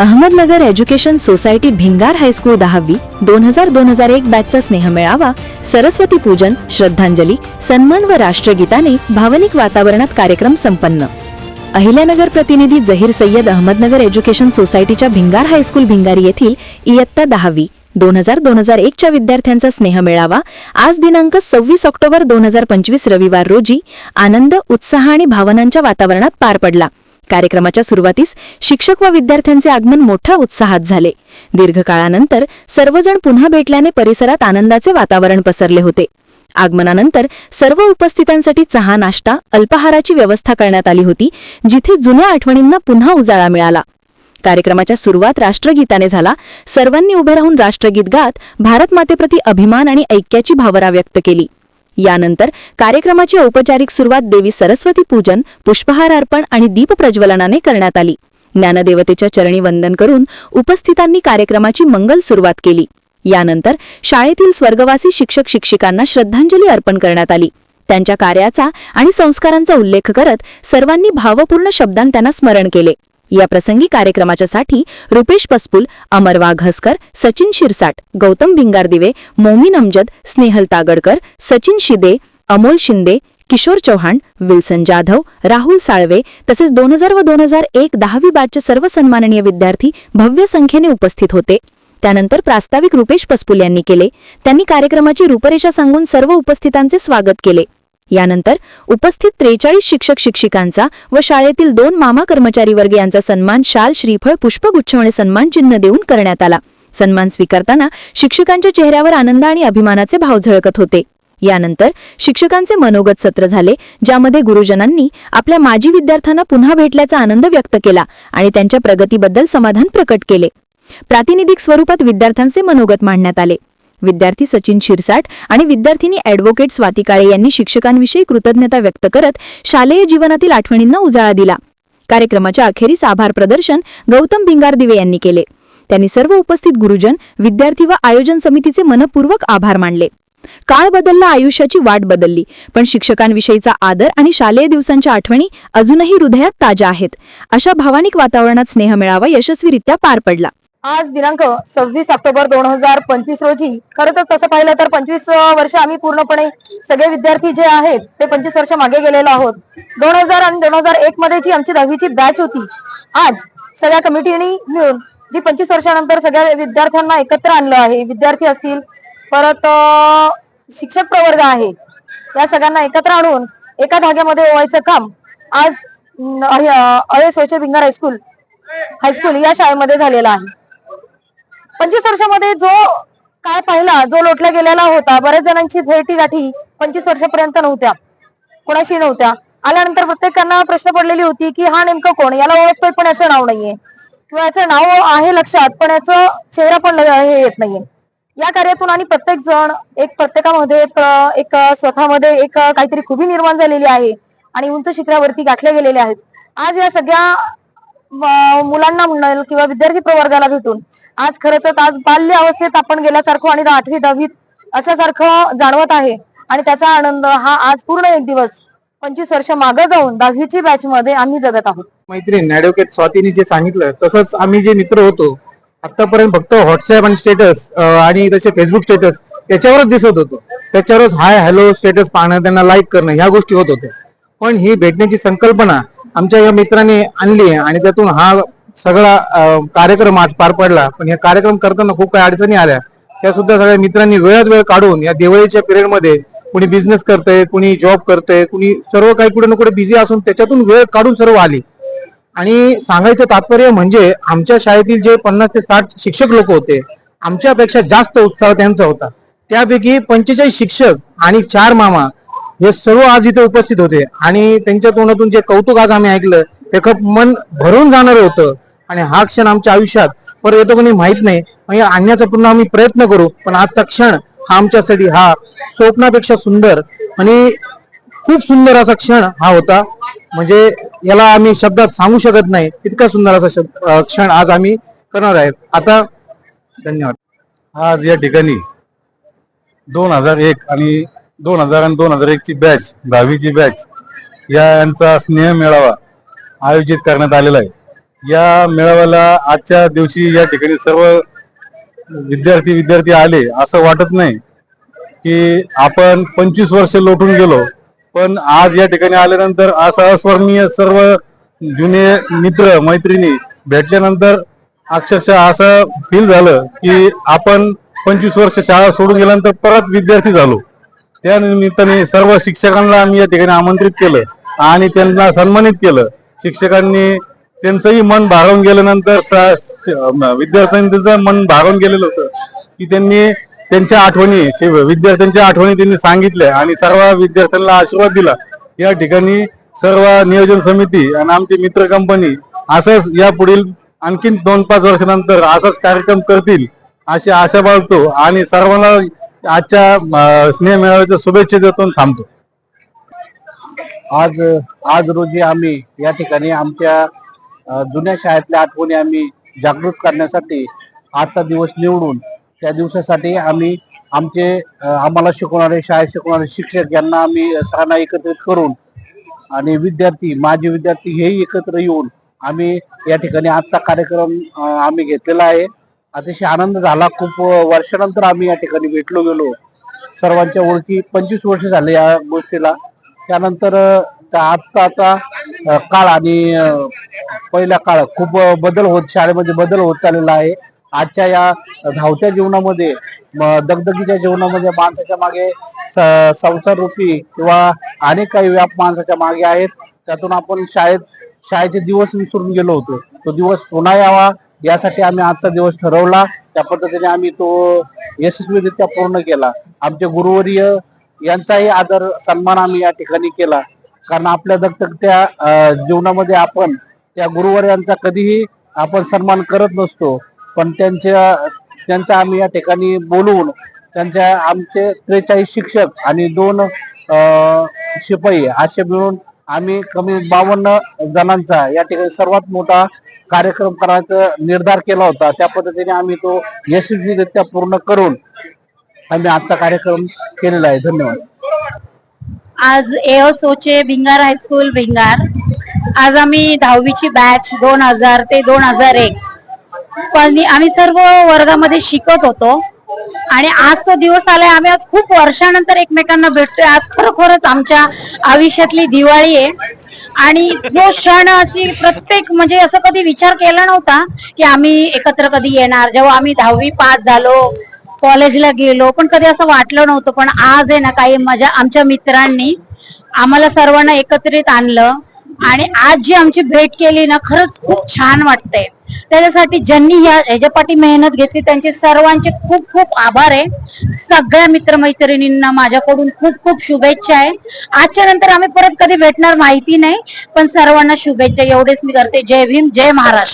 Ahmednagar education society Bhingar high school दहावी दोन हजार दोन हजार एक बॅचचा स्नेह मेळावा सरस्वती पूजन श्रद्धांजली सन्मान व राष्ट्रगीताने भावनिक वातावरणात कार्यक्रम संपन्न. अहिल्यानगर प्रतिनिधी जहीर सय्यद अहमदनगर एज्युकेशन सोसायटीच्या भिंगार हायस्कूल भिंगारी येथील इयत्ता दहावी दोन हजार दोन हजार एकच्या विद्यार्थ्यांचा स्नेह मेळावा आज दिनांक सव्वीस ऑक्टोबर दोन हजार पंचवीस रविवार रोजी आनंद उत्साह आणि भावनांच्या वातावरणात पार पडला. कार्यक्रमाच्या सुरुवातीस शिक्षक व विद्यार्थ्यांचे आगमन मोठ्या उत्साहात झाले. दीर्घकाळानंतर सर्वजण पुन्हा भेटल्याने परिसरात आनंदाचे वातावरण पसरले होते. आगमनानंतर सर्व उपस्थितांसाठी चहा नाश्ता अल्पाहाराची व्यवस्था करण्यात आली होती जिथे जुन्या आठवणींना पुन्हा उजाळा मिळाला. कार्यक्रमाच्या सुरुवात राष्ट्रगीताने झाला. सर्वांनी उभे राहून राष्ट्रगीत गात भारत मातेप्रती अभिमान आणि ऐक्याची भावना व्यक्त केली. यानंतर कार्यक्रमाची औपचारिक सुरुवात देवी सरस्वती पूजन पुष्पहार अर्पण आणि दीपप्रज्वलनाने करण्यात आली. ज्ञानदेवतेच्या चरणी वंदन करून उपस्थितांनी कार्यक्रमाची मंगल सुरुवात केली. यानंतर शाळेतील स्वर्गवासी शिक्षक शिक्षिकांना श्रद्धांजली अर्पण करण्यात आली. त्यांच्या कार्याचा आणि संस्कारांचा उल्लेख करत सर्वांनी भावपूर्ण शब्दांत त्यांना स्मरण केले. या प्रसंगी कार्यक्रमाच्या साठी रुपेश पसपुल अमर वाघसकर सचिन शिरसाट गौतम भिंगारदिवे मोमीन अमजद स्नेहल तागडकर सचिन शिदे अमोल शिंदे किशोर चौहान विल्सन जाधव राहुल साळवे तसेच दोन हजार व दोन हजार एक दहावी बॅचचे सर्व सन्माननीय विद्यार्थी भव्य संख्येने उपस्थित होते. त्यानंतर प्रास्ताविक रुपेश पसपुल यांनी केले. त्यांनी कार्यक्रमाची रूपरेषा सांगून सर्व उपस्थितांचे स्वागत केले. यानंतर उपस्थित त्रेचाळीस शिक्षक शिक्षिकांचा व शाळेतील दोन मामा कर्मचारी वर्ग यांचा सन्मान शाल श्रीफळ पुष्पगुच्छ आणि सन्मान चिन्ह देऊन करण्यात आला. सन्मान स्वीकारताना शिक्षकांच्या चेहऱ्यावर आनंद आणि अभिमानाचे भाव झळकत होते. यानंतर शिक्षकांचे मनोगत सत्र झाले ज्यामध्ये गुरुजनांनी आपल्या माजी विद्यार्थ्यांना पुन्हा भेटल्याचा आनंद व्यक्त केला आणि त्यांच्या प्रगतीबद्दल समाधान प्रकट केले. प्रातिनिधिक स्वरूपात विद्यार्थ्यांचे मनोगत मांडण्यात आले. विद्यार्थी सचिन शिरसाट आणि विद्यार्थिनी अॅडव्होकेट स्वाती काळे यांनी शिक्षकांविषयी कृतज्ञता व्यक्त करत शालेय जीवनातील आठवणींना उजाळा दिला. कार्यक्रमाच्या अखेरीस आभार प्रदर्शन गौतम भिंगारदिवे यांनी केले. त्यांनी सर्व उपस्थित गुरुजन विद्यार्थी व आयोजन समितीचे मनपूर्वक आभार मानले. काळ बदलला आयुष्याची वाट बदलली पण शिक्षकांविषयीचा आदर आणि शालेय दिवसांच्या आठवणी अजूनही हृदयात ताज्या आहेत. अशा भावानिक वातावरणात स्नेह मेळावा यशस्वीरित्या पार पडला. आज दिनांक सव्वीस ऑक्टोबर दोन हजार पंचवीस रोजी खरं तर तसं पाहिलं तर पंचवीस वर्ष आम्ही पूर्णपणे सगळे विद्यार्थी जे आहेत ते पंचवीस वर्ष मागे गेलेलो आहोत. दोन हजार आणि दोन हजार एक मध्ये जी आमची दहावीची बॅच होती आज सगळ्या कमिटीने मिळून जी पंचवीस वर्षानंतर सगळ्या विद्यार्थ्यांना एकत्र आणलं आहे. विद्यार्थी असतील परत शिक्षक प्रवर्ग आहे या सगळ्यांना एकत्र आणून एका धाग्यामध्ये ओवायचं काम आज अय सोचे भिंगार हायस्कूल हायस्कूल या शाळेमध्ये झालेलं आहे. पंचवीस वर्षामध्ये जो काय पाहिला जो लोटला गेलेला होता बऱ्याच जणांची भेटी गाठी पंचवीस वर्षापर्यंत नव्हत्या. कोणाशी नव्हत्या. आल्यानंतर प्रत्येकांना प्रश्न पडलेली होती की हा नेमकं कोण? याला ओळखतोय पण याचं नाव नाहीये. किंवा याचं नाव आहे लक्षात पण याचं चेहरा पण ल- हे येत नाहीये. या कार्यातून आणि प्रत्येक जण एक प्रत्येकामध्ये एक स्वतःमध्ये एक काहीतरी खुबी निर्माण झालेली आहे आणि उंच शिखरावरती गाठले गेलेले आहेत. आज या सगळ्या मुलांना म्हणेल किंवा विद्यार्थी प्रवर्गाला भेटून. आज खरंच आज बाल्य अवस्थेत आपण गेल्यासारखं आणि आठवी दहावीत असल्यासारखं जाणवत आहे. आणि त्याचा आनंद हा आज पूर्ण एक दिवस पंचवीस वर्ष मागे जाऊन दहावीची बॅच मध्ये आम्ही जगत आहोत. मैत्रीण ऍडव्होकेट स्वातीने जे सांगितलं तसंच आम्ही जे मित्र होतो आतापर्यंत फक्त व्हॉट्सअप आणि स्टेटस आणि तसे फेसबुक स्टेटस त्याच्यावरच दिसत होतो. त्याच्यावरच हाय हॅलो स्टेटस पाहणं त्यांना लाईक करणं ह्या गोष्टी होत होत्या. पण ही भेटण्याची संकल्पना आमच्या या मित्राने आणली आणि त्यातून हा सगळा कार्यक्रम आज पार पडला. पण या कार्यक्रम करताना खूप काही अडचणी आल्या. त्या सुद्धा सगळ्या मित्रांनी वेळात वेळ काढून या दिवाळीच्या पिरियडमध्ये कुणी बिझनेस करतंय कुणी जॉब करतंय कुणी सर्व काही कुठे ना कुठे बिझी असून त्याच्यातून वेळ काढून सर्व आली. आणि सांगायचं तात्पर्य म्हणजे आमच्या शाळेतील जे पन्नास ते साठ शिक्षक लोक होते आमच्यापेक्षा जास्त उत्साह त्यांचा होता. त्यापैकी पंचेचाळीस शिक्षक आणि चार मामा हे सर्व आज इथे उपस्थित होते आणि त्यांच्या तोंडातून जे कौतुक आज आम्ही ऐकलं ते खूप मन भरून जाणार होतं. आणि हा क्षण आमच्या आयुष्यात परत येतो कोणी माहीत नाही. म्हणजे आणण्याचा पुन्हा आम्ही प्रयत्न करू पण आजचा क्षण हा आमच्यासाठी हा स्वप्नापेक्षा सुंदर आणि खूप सुंदर असा क्षण हा होता. म्हणजे याला आम्ही शब्दात सांगू शकत नाही इतका सुंदर असा शब्द क्षण आज आम्ही करणार आहेत. आता धन्यवाद. आज या ठिकाणी दोन हजार एक आणि दोन हजार आणि दोन हजार एकची बॅच दहावीची बॅच या यांचा स्नेह मेळावा आयोजित करण्यात आलेला आहे. या मेळाव्याला आजच्या दिवशी या ठिकाणी सर्व विद्यार्थी विद्यार्थी आले असं वाटत नाही की आपण पंचवीस वर्ष लोटून गेलो पण आज या ठिकाणी आल्यानंतर असं अस्वर्णीय सर्व जुने मित्र मैत्रिणी भेटल्यानंतर अक्षरशः असं फील झालं की आपण पंचवीस वर्ष शाळा सोडून गेल्यानंतर परत विद्यार्थी झालो. त्या निमित्ताने सर्व शिक्षकांना आम्ही या ठिकाणी आमंत्रित केलं आणि त्यांना सन्मानित केलं. शिक्षकांनी त्यांचंही मन भारावून गेल्यानंतर स- विद्यार्थ्यांनी त्यांचं मन भारावून गेलेलं होतं की त्यांनी त्यांच्या आठवणी विद्यार्थ्यांच्या आठवणी त्यांनी सांगितल्या आणि सर्व विद्यार्थ्यांना आशीर्वाद दिला. या ठिकाणी सर्व नियोजन समिती आणि आमची मित्र कंपनी असंच या पुढील आणखीन दोन पाच वर्षानंतर असाच कार्यक्रम करतील अशी आशा बाळगतो आणि सर्वांना आजच्या स्नेहमेळाव्याच्या स्नेह शुभेच्छा देतो थांबतो. आज आज रोजी आम्ही या ठिकाणी आमच्या जुन्या शाळेतल्या आठवणी आम्ही जागृत करण्यासाठी आजचा दिवस निवडून त्या दिवसासाठी आम्ही आमचे आम्हाला शिकवणारे शाळेत शिकवणारे शिक्षक यांना आम्ही सगळ्यांना एकत्रित करून आणि विद्यार्थी माजी विद्यार्थी हेही एकत्र येऊन आम्ही या ठिकाणी आजचा कार्यक्रम आम्ही घेतलेला आहे. अतिशय आनंद झाला. खूप वर्षानंतर आम्ही या ठिकाणी भेटलो गेलो. सर्वांच्या ओळखी पंचवीस वर्ष झाले या गोष्टीला. त्यानंतर त्या आत्ताचा काळ आणि पहिला काळ खूप बदल होत शाळेमध्ये बदल होत चाललेला आहे. आजच्या या धावत्या जीवनामध्ये दगदगीच्या जीवनामध्ये माणसाच्या मागे स- संसार रूपी किंवा अनेक काही व्याप माणसाच्या मागे आहेत. त्यातून आपण शाळेत शाळेचे दिवस विसरून गेलो होतो. तो दिवस पुन्हा यावा यासाठी आम्ही आजचा दिवस ठरवला. त्या पद्धतीने आम्ही तो यशस्वीरित्या पूर्ण केला. आमचे गुरुवर्य यांचाही आदर सन्मान आम्ही या ठिकाणी केला. कारण आपल्या दगदगत्या जीवनामध्ये आपण त्या गुरुवर्यांचा कधीही आपण सन्मान करत नसतो. पण त्यांच्या त्यांचा आम्ही या ठिकाणी बोलवून त्यांच्या आमचे त्रेचाळीस शिक्षक आणि दोन शिपाई असे मिळून आम्ही कमी बावन्न जणांचा या ठिकाणी सर्वात मोठा कार्यक्रम करायचा निर्धार केला होता. त्या पद्धतीने आम्ही तो यशस्वीरित्या पूर्ण करून आम्ही आजचा कार्यक्रम केलेला आहे. धन्यवाद. आज एओ सोचे भिंगार हायस्कूल भिंगार. आज आम्ही दहावीची बॅच दोन हजार ते दोन हजार एक. पण आम्ही सर्व वर्गामध्ये शिकत होतो. आणि आज तो दिवस आलाय. आम्ही आज खूप वर्षानंतर एकमेकांना भेटतोय. आज खरोखरच आमच्या आयुष्यातली दिवाळी आहे. आणि जो क्षण अशी प्रत्येक म्हणजे असं कधी विचार केला नव्हता की आम्ही एकत्र कधी येणार. जेव्हा आम्ही दहावी पास झालो कॉलेजला गेलो पण कधी असं वाटलं नव्हतं. पण आज आहे ना काही माझ्या आमच्या मित्रांनी आम्हाला सर्वांना एकत्रित आणलं. आणि आज जी आमची भेट केली ना खरंच खूप छान वाटतंय. त्याच्यासाठी ज्यांनी या ह्याच्यापाठी मेहनत घेतली त्यांचे सर्वांचे खूप खूप आभार आहे. सगळ्या मित्रमैत्रिणींना माझ्याकडून खूप खूप शुभेच्छा आहे. आजच्या नंतर आम्ही परत कधी भेटणार माहिती नाही पण सर्वांना शुभेच्छा. एवढेच मी करते. जय भीम जय महाराष्ट्र.